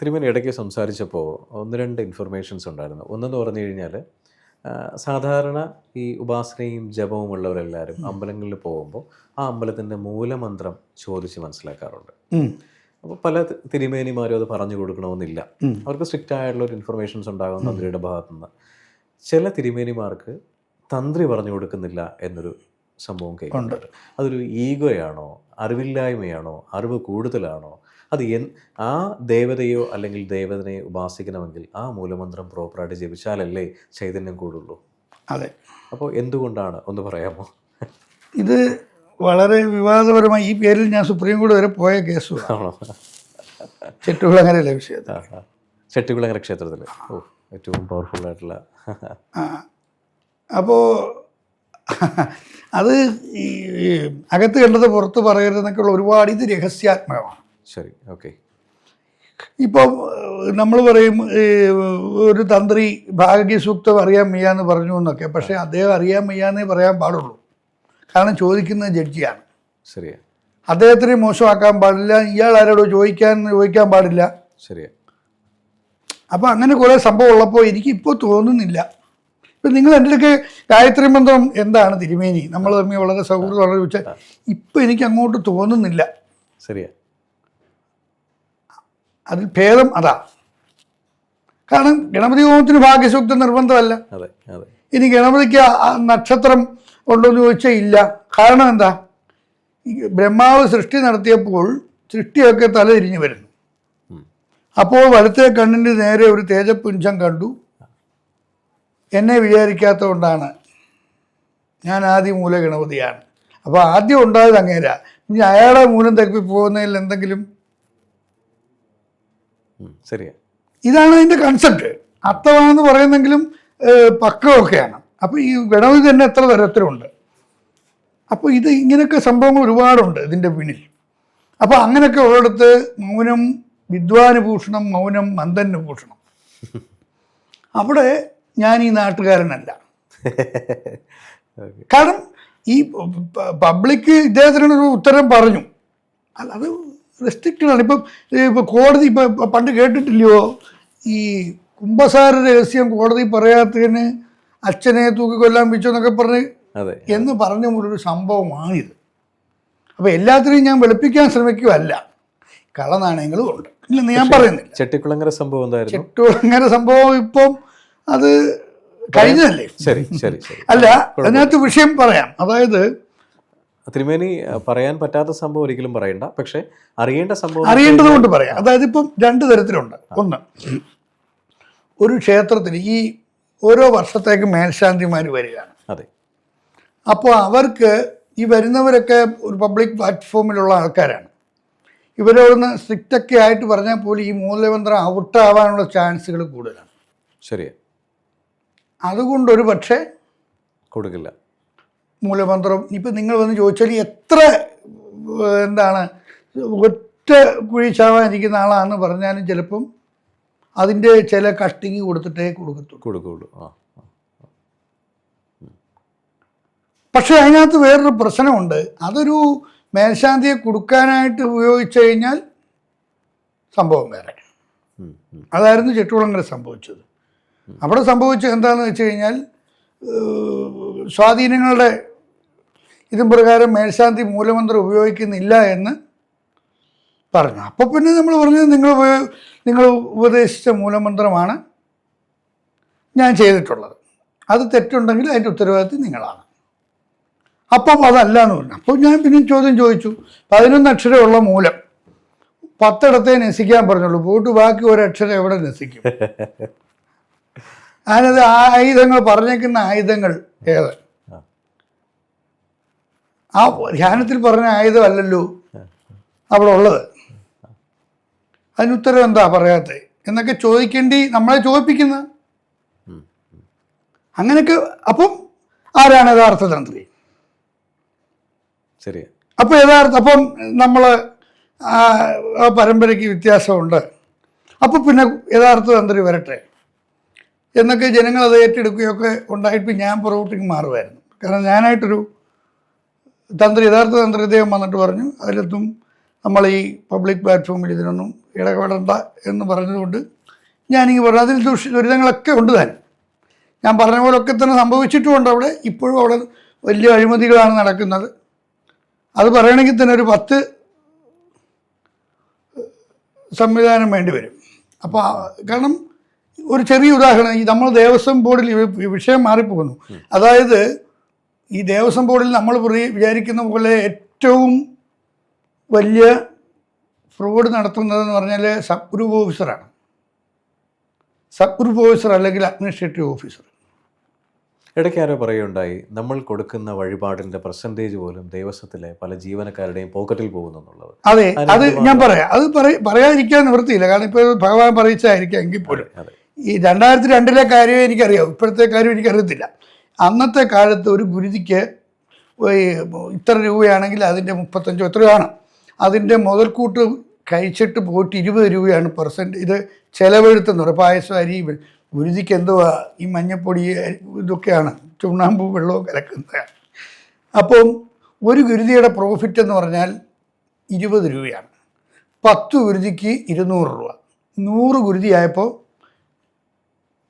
തിരുമേനി ഇടയ്ക്ക് സംസാരിച്ചപ്പോൾ ഒന്ന് രണ്ട് ഇൻഫർമേഷൻസ് ഉണ്ടായിരുന്നു. ഒന്നെന്ന് പറഞ്ഞു കഴിഞ്ഞാൽ സാധാരണ ഈ ഉപാസനയും ജപവും ഉള്ളവരെല്ലാവരും അമ്പലങ്ങളിൽ പോകുമ്പോൾ ആ അമ്പലത്തിന്റെ മൂലമന്ത്രം ചോദിച്ച് മനസ്സിലാക്കാറുണ്ട്. അപ്പോൾ പല തിരുമേനിമാരും അത് പറഞ്ഞു കൊടുക്കണമെന്നില്ല. അവർക്ക് സ്ട്രിക്റ്റ് ആയിട്ടുള്ള ഒരു ഇൻഫർമേഷൻസ് ഉണ്ടാകും തന്ത്രിയുടെ ഭാഗത്തുനിന്ന് ചില തിരുമേനിമാർക്ക് തന്ത്രി പറഞ്ഞു കൊടുക്കുന്നില്ല എന്നൊരു സംഭവം കേൾക്കുന്നുണ്ട്. അതൊരു ഈഗോയാണോ അറിവില്ലായ്മയാണോ അറിവ് കൂടുതലാണോ അത് എൻ ആ ദേവതയോ അല്ലെങ്കിൽ ദേവതനെ ഉപാസിക്കണമെങ്കിൽ ആ മൂലമന്ത്രം പ്രോപ്പറായിട്ട് ജപിച്ചാലല്ലേ ചൈതന്യം കൂടുള്ളൂ. അതെ. അപ്പോൾ എന്തുകൊണ്ടാണ്? ഒന്ന് പറയാമോ? ഇത് വളരെ വിവാദപരമായി ഈ പേരിൽ ഞാൻ സുപ്രീം കോടതി വരെ പോയ കേസ് ആണോ? ചെട്ടുകുളങ്ങരയിലെ വിഷയത്തിൽ. ആ. ക്ഷേത്രത്തിൽ. ഓ ഏറ്റവും പവർഫുൾ ആയിട്ടുള്ള. അപ്പോൾ അത് ഈ അകത്ത് കണ്ടത് പുറത്ത് പറയരുതെന്നൊക്കെയുള്ള ഒരുപാട് ഇത് രഹസ്യാത്മകമാണ്. ശരി ഓക്കെ ഇപ്പം നമ്മൾ പറയും ഒരു തന്ത്രി ഭാഗ്യസൂക്തം അറിയാൻ വയ്യാന്ന് പറഞ്ഞു എന്നൊക്കെ പക്ഷേ അദ്ദേഹം അറിയാൻ വയ്യാന്നേ പറയാൻ പാടുള്ളൂ. കാരണം ചോദിക്കുന്നത് ജഡ്ജിയാണ്. ശരിയാ. അദ്ദേഹത്തിനെ മോശമാക്കാൻ പാടില്ല ഇയാൾ ആരോടോ ചോദിക്കാൻ ചോദിക്കാൻ പാടില്ല. ശരിയാ. അപ്പോൾ അങ്ങനെ കുറേ സംഭവം ഉള്ളപ്പോൾ എനിക്കിപ്പോൾ തോന്നുന്നില്ല. ഇപ്പം നിങ്ങൾ എന്റെ അടുക്ക് ഗായത്രി മന്ത്രം എന്താണ് തിരുമേനി? നമ്മൾ തമ്മിൽ വളരെ സൗഹൃദം ചോദിച്ചാൽ ഇപ്പം എനിക്ക് അങ്ങോട്ട് തോന്നുന്നില്ല. ശരിയാ. അതിൽ ഭേദം അതാ. കാരണം ഗണപതി ഹോമത്തിന് ഭാഗ്യസൂക്ത നിർബന്ധമല്ല. ഇനി ഗണപതിക്ക് നക്ഷത്രം ഉണ്ടോ എന്ന് ചോദിച്ചാൽ ഇല്ല. കാരണം എന്താ? ബ്രഹ്മാവ് സൃഷ്ടി നടത്തിയപ്പോൾ സൃഷ്ടിയൊക്കെ തലതിരിഞ്ഞു വരുന്നു. അപ്പോൾ വലത്തെ കണ്ണിന്റെ നേരെ ഒരു തേജപ്പുഞ്ചം കണ്ടു. എന്നെ വിചാരിക്കാത്തതുകൊണ്ടാണ് ഞാൻ ആദ്യ മൂല ഗണപതിയാണ് അപ്പോൾ ആദ്യം ഉണ്ടായത് അങ്ങേരാ. ഇനി അയാളെ മൂലം തപ്പി പോകുന്നതിൽ എന്തെങ്കിലും ശരിയാ. ഇതാണ് അതിന്റെ കൺസെപ്റ്റ് അർത്ഥമാണെന്ന് പറയുന്നെങ്കിലും പക്കമൊക്കെയാണ് അപ്പോൾ ഈ വിടവ് തന്നെ എത്ര തരത്തിലുണ്ട്? അപ്പോൾ ഇത് ഇങ്ങനെയൊക്കെ സംഭവങ്ങൾ ഒരുപാടുണ്ട് ഇതിന്റെ പിന്നിൽ. അപ്പോൾ അങ്ങനെയൊക്കെ ഉള്ളിടത്ത് മൗനം വിദ്വാനുഭൂഷണം മൗനം മന്ദനുഭൂഷണം. അവിടെ ഞാൻ ഈ നാട്ടുകാരനല്ല. കാരണം ഈ പബ്ലിക് ഇദ്ദേഹത്തിനൊരു ഉത്തരം പറഞ്ഞു. അല്ല അത് റെസ്ട്രിക്റ്റഡ് ആണ്. ഇപ്പം ഇപ്പോൾ കോടതി ഇപ്പം പണ്ട് കേട്ടിട്ടില്ലയോ? ഈ കുംഭസാര രഹസ്യം കോടതി പറയാത്തതിന് അച്ഛനെ തൂക്കിക്കൊല്ലാൻ വെച്ചു എന്നൊക്കെ പറഞ്ഞ് എന്ന് പറഞ്ഞ ഒരു സംഭവമാണിത്. അപ്പോൾ എല്ലാത്തിനെയും ഞാൻ വെളുപ്പിക്കാൻ ശ്രമിക്കുകയല്ല കളനാണയങ്ങളും ഉണ്ട്. ഇല്ലെന്ന് ഞാൻ പറയുന്നില്ല. ചെട്ടിക്കുളങ്ങര സംഭവം എന്തായിരുന്നു? ചെട്ടിക്കുളങ്ങര സംഭവം ഇപ്പം അത് കഴിഞ്ഞതല്ലേ? ശരി ശരി അല്ല അതിനകത്ത് വിഷയം പറയാം. അതായത് തിരുമേനി പറയാൻ പറ്റാത്ത സംഭവം ഒരിക്കലും പറയണ്ട. പക്ഷെ അറിയേണ്ട സംഭവം അറിയേണ്ടത് കൊണ്ട് പറയാം. അതായത് ഇപ്പം രണ്ട് തരത്തിലുണ്ട്. ഒന്ന് ഒരു ക്ഷേത്രത്തിൽ ഈ ഓരോ വർഷത്തേക്ക് മേൽശാന്തിമാർ വരികയാണ്. അതെ. അപ്പോൾ അവർക്ക് ഈ വരുന്നവരൊക്കെ ഒരു പബ്ലിക് പ്ലാറ്റ്ഫോമിലുള്ള ആൾക്കാരാണ്. ഇവരോടൊന്ന് സ്ട്രിക്റ്റൊക്കെ ആയിട്ട് പറഞ്ഞാൽ പോലും ഈ മൂലമന്ത്രം ഔട്ടാവാനുള്ള ചാൻസുകൾ കൂടുതലാണ്. ശരിയാണ് അതുകൊണ്ട് ഒരു പക്ഷേ കൊടുക്കില്ല. മൂലമന്ത്രം. ഇപ്പം നിങ്ങൾ വന്ന് ചോദിച്ചാൽ എത്ര എന്താണ് ഒറ്റ കുഴി ചാവാനിരിക്കുന്ന ആളാണെന്ന് പറഞ്ഞാലും ചിലപ്പം അതിന്റെ ചില കഷ്ടിങ് കൊടുത്തിട്ടേ കൊടുക്കത്തുള്ളൂ. കൊടുക്കുള്ളൂ ആ. പക്ഷേ അതിനകത്ത് വേറൊരു പ്രശ്നമുണ്ട്. അതൊരു മേൽശാന്തിയെ കൊടുക്കാനായിട്ട് ഉപയോഗിച്ചു കഴിഞ്ഞാൽ സംഭവം വേറെ. അതായിരുന്നു ചെട്ടുകുളങ്ങര സംഭവിച്ചത്. അവിടെ സംഭവിച്ചത് എന്താണെന്ന് വെച്ച് കഴിഞ്ഞാൽ സ്വാധീനങ്ങളുടെ ഇതും പ്രകാരം മേൽശാന്തി മൂലമന്ത്രം ഉപയോഗിക്കുന്നില്ല എന്ന് പറഞ്ഞു. അപ്പോൾ പിന്നെ നമ്മൾ പറഞ്ഞത് നിങ്ങൾ നിങ്ങൾ ഉപദേശിച്ച മൂലമന്ത്രമാണ് ഞാൻ ചെയ്തിട്ടുള്ളത്. അത് തെറ്റുണ്ടെങ്കിൽ അതിന്റെ ഉത്തരവാദിത്വം നിങ്ങളാണ്. അപ്പം അതല്ല എന്ന് പറഞ്ഞു. അപ്പോൾ ഞാൻ പിന്നെ ചോദ്യം ചോദിച്ചു. പതിനൊന്ന് അക്ഷരമുള്ള മൂലം പത്തിടത്തെ നസിക്കാൻ പറഞ്ഞുള്ളൂ. പോയിട്ട് ബാക്കി ഒരക്ഷരം എവിടെ നസിക്കും അതിനത് ആയുധങ്ങൾ പറഞ്ഞേക്കുന്ന ആയുധങ്ങൾ ഏത്? ആ. ധ്യാനത്തിൽ പറഞ്ഞ ആയുധമല്ലല്ലോ അവിടെ ഉള്ളത് അതിനുത്തരം എന്താ പറയാത്തത് എന്നൊക്കെ ചോദിക്കേണ്ടി നമ്മളെ ചോദിപ്പിക്കുന്ന. അങ്ങനെയൊക്കെ അപ്പം ആരാണ് യഥാർത്ഥ തന്ത്രി? ശരി. അപ്പോൾ യഥാർത്ഥ അപ്പം നമ്മൾ ആ പരമ്പരയ്ക്ക് വ്യത്യാസമുണ്ട്. അപ്പോൾ പിന്നെ യഥാർത്ഥ തന്ത്രി വരട്ടെ. എന്നൊക്കെ ജനങ്ങൾ അത് ഏറ്റെടുക്കുകയൊക്കെ ഉണ്ടായിട്ട് ഞാൻ പുറകോട്ടേക്ക് മാറുമായിരുന്നു കാരണം ഞാനായിട്ടൊരു തന്ത്രി യഥാർത്ഥ തന്ത്രി ഇദ്ദേഹം വന്നിട്ട് പറഞ്ഞു അതിലൊന്നും നമ്മൾ ഈ പബ്ലിക് പ്ലാറ്റ്ഫോമിൽ ഇതിനൊന്നും ഇടപെടണ്ട എന്ന് പറഞ്ഞതുകൊണ്ട് ഞാനിങ്ങ് പറഞ്ഞു അതിൽ ദുഷ് ദുരിതങ്ങളൊക്കെ ഉണ്ട് താൻ. ഞാൻ പറഞ്ഞ പോലൊക്കെ തന്നെ സംഭവിച്ചിട്ടുമുണ്ട് അവിടെ. ഇപ്പോഴും അവിടെ വലിയ അഴിമതികളാണ് നടക്കുന്നത്. അത് പറയണമെങ്കിൽ തന്നെ ഒരു പത്ത് സംവിധാനം വേണ്ടി വരും. അപ്പോൾ കാരണം ഒരു ചെറിയ ഉദാഹരണം ഈ നമ്മൾ ദേവസ്വം ബോർഡിൽ വിഷയം മാറിപ്പോകുന്നു. അതായത് ഈ ദേവസ്വം ബോർഡിൽ നമ്മൾ വിചാരിക്കുന്ന പോലെ ഏറ്റവും വലിയ ഫ്രോഡ് നടത്തുന്നതെന്ന് പറഞ്ഞാൽ സബ് ഗ്രൂപ്പ് ഓഫീസറാണ്. സബ് ഗ്രൂപ്പ് ഓഫീസർ അല്ലെങ്കിൽ അഡ്മിനിസ്ട്രേറ്റീവ് ഓഫീസർ. ഇടയ്ക്ക് ആരോ പറയുണ്ടായി നമ്മൾ കൊടുക്കുന്ന വഴിപാടിന്റെ പെർസെന്റേജ് പോലും ദേവസ്വത്തിലെ പല ജീവനക്കാരുടെയും പോക്കറ്റിൽ പോകുന്നു എന്നുള്ളത്. അതെ അത് ഞാൻ പറയാം. അത് പറ- പറയാതിരിക്കാൻ നിവൃത്തിയില്ല. കാരണം ഇപ്പോൾ ഭഗവാൻ പറയിച്ചായിരിക്കാം എങ്കിൽ പോലും. ഈ രണ്ടായിരത്തി രണ്ടിലെ കാര്യമേ എനിക്കറിയാം. ഇപ്പോഴത്തെ കാര്യം എനിക്കറിയത്തില്ല. അന്നത്തെ കാലത്ത് ഒരു ഗുരുതിക്ക് ഇത്ര രൂപയാണെങ്കിൽ അതിന്റെ മുപ്പത്തഞ്ചോ എത്രയാണ് അതിന്റെ മുതൽക്കൂട്ട് കഴിച്ചിട്ട് പോയിട്ട് ഇരുപത് രൂപയാണ് പെർസെന്റ്. ഇത് ചിലവെഴുത്തെന്ന് പറയും. പായസം അരി ഗുരുതിക്ക് എന്തുവാ ഈ മഞ്ഞപ്പൊടി ഇതൊക്കെയാണ്. ചുണ്ണാമ്പും വെള്ളവും കലക്കുന്നത്. അപ്പം ഒരു ഗുരുതിയുടെ പ്രോഫിറ്റ് എന്ന് പറഞ്ഞാൽ ഇരുപത് രൂപയാണ്. പത്ത് ഗുരുതിക്ക് ഇരുന്നൂറ് രൂപ. നൂറ് ഗുരുതിയായപ്പോൾ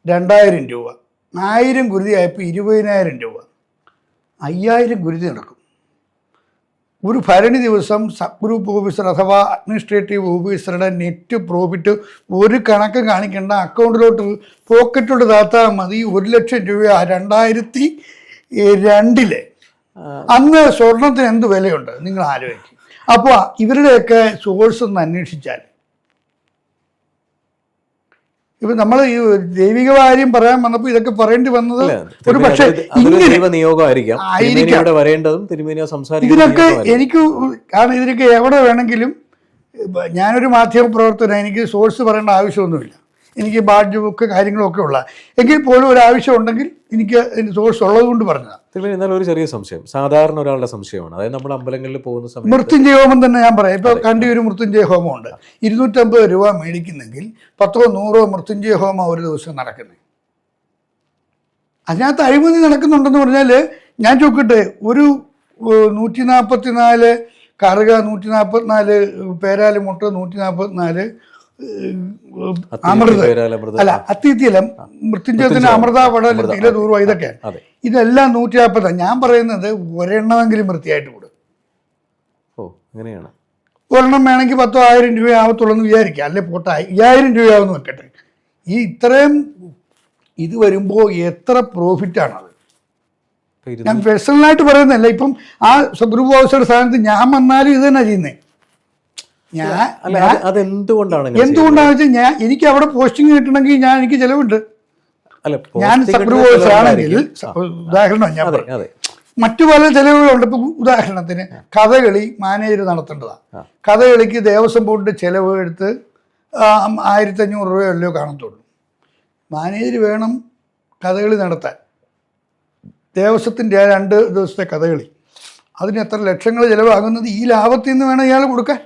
രണ്ടായിരം രൂപ. ആയിരം ഗുരുതിയായപ്പോൾ ഇരുപതിനായിരം രൂപ. അയ്യായിരം ഗുരുതി നടക്കും. ഒരു ഭരണി ദിവസം സബ് ഗ്രൂപ്പ് ഓഫീസർ അഥവാ അഡ്മിനിസ്ട്രേറ്റീവ് ഓഫീസറുടെ നെറ്റ് പ്രോഫിറ്റ് ഒരു കണക്ക് കാണിക്കേണ്ട. അക്കൗണ്ടിലോട്ട് പോക്കറ്റിലോട്ട് താത്താൽ മതി. ഒരു ലക്ഷം രൂപ രണ്ടായിരത്തി രണ്ടിലെ. അന്ന് സ്വർണത്തിന് എന്ത് വിലയുണ്ട്? നിങ്ങൾ ആലോചിക്കും. അപ്പോൾ ഇവരുടെയൊക്കെ സോഴ്സ് ഒന്ന് അന്വേഷിച്ചാൽ ഇപ്പം നമ്മൾ ഈ ദൈവിക കാര്യം പറയാൻ വന്നപ്പോൾ ഇതൊക്കെ പറയേണ്ടി വന്നത് ഒരു പക്ഷേ നിയോഗമായിരിക്കാം വരേണ്ടതും തിരുമേനിയോ ഇതിനൊക്കെ എനിക്ക് കാരണം ഇതിനൊക്കെ എവിടെ വേണമെങ്കിലും ഞാനൊരു മാധ്യമ പ്രവർത്തന എനിക്ക് സോഴ്സ് പറയേണ്ട ആവശ്യമൊന്നുമില്ല. എനിക്ക് ബാഡ്ജ് ബുക്ക് കാര്യങ്ങളൊക്കെ ഉള്ള. എങ്കിൽ പോലും ഒരു ആവശ്യം ഉണ്ടെങ്കിൽ എനിക്ക് സോഴ്സ് ഉള്ളത് കൊണ്ട് പറഞ്ഞതാണ് തിരുമേനി എന്നാൽ ഒരു ചെറിയ സംശയം. സാധാരണ ഒരാളുടെ സംശയമാണ്. അതായത് നമ്മൾ അമ്പലങ്ങളിൽ പോകുന്ന സമയത്ത് മൃത്യുഞ്ജയ ഹോമം തന്നെ ഞാൻ പറയാം. ഇപ്പോൾ കണ്ടി ഒരു മൃത്യുഞ്ജയ ഉണ്ട് ഇരുന്നൂറ്റമ്പത് രൂപ മേടിക്കുന്നെങ്കിൽ പത്തോ നൂറോ മൃത്യുഞ്ജയ ഹോമം ഒരു ദിവസം നടക്കുന്നത് അതിനകത്ത് അഴിമതി നടക്കുന്നുണ്ടെന്ന് പറഞ്ഞാൽ ഞാൻ ചോദിക്കട്ടെ ഒരു നൂറ്റി നാൽപ്പത്തി നാല് കറുക നൂറ്റി നാൽപ്പത്തിനാല് പേരാലുമുട്ട് നൂറ്റി നാൽപ്പത്തിനാല് അമൃത്. അല്ല അത്തിത്തിയല്ല മൃത്യുഞ്ജയത്തിന് അമൃത പടം തില ദൂർവ ഇതൊക്കെ ഇതെല്ലാം നൂറ്റി നാൽപ്പത് ഞാൻ പറയുന്നത് ഒരെണ്ണമെങ്കിലും വൃത്തിയായിട്ട് കൊടുക്കും ഓ അങ്ങനെയാണ്. ഒരെണ്ണം വേണമെങ്കിൽ പത്തോ ആയിരം രൂപ ആവത്തുള്ളൂ എന്ന് വിചാരിക്കുക. അല്ലെ പോട്ടെ അയ്യായിരം രൂപയാവെന്ന് വെക്കട്ടെ. ഈ ഇത്രയും ഇത് വരുമ്പോൾ എത്ര പ്രോഫിറ്റാണത്? ഞാൻ പേഴ്സണലായിട്ട് പറയുന്നതല്ല ഇപ്പം ആ ഗ്രൂപ്പ് ഓഫീസറുടെ സ്ഥാനത്ത് ഞാൻ വന്നാലും ഇത് തന്നെ ചെയ്യുന്നത് ഞാൻ അതെന്തുകൊണ്ടാണ് ഇങ്ങനെ എന്തുകൊണ്ടാണെന്ന് വെച്ചാൽ ഞാൻ എനിക്ക് അവിടെ പോസ്റ്റിംഗ് കിട്ടണമെങ്കിൽ ഞാൻ എനിക്ക് ചിലവുണ്ട്. ഞാൻ ആണെങ്കിൽ. ഉദാഹരണം ഞാൻ മറ്റു പല ചെലവുകളുണ്ട്. ഇപ്പം ഉദാഹരണത്തിന് കഥകളി മാനേജർ നടത്തേണ്ടതാണ് ആ. കഥകളിക്ക് ദേവസ്വം ബോർഡിന്റെ ചെലവ് എടുത്ത് ആയിരത്തഞ്ഞൂറ് രൂപയല്ലോ കാണത്തുള്ളൂ. മാനേജർ വേണം കഥകളി നടത്താൻ. ദേവസ്വത്തിന്റെ രണ്ട് ദിവസത്തെ കഥകളി. അതിന് എത്ര ലക്ഷങ്ങൾ ചിലവാകുന്നത് ഈ ലാഭത്തിൽ നിന്ന് വേണം ഇയാൾ കൊടുക്കാൻ?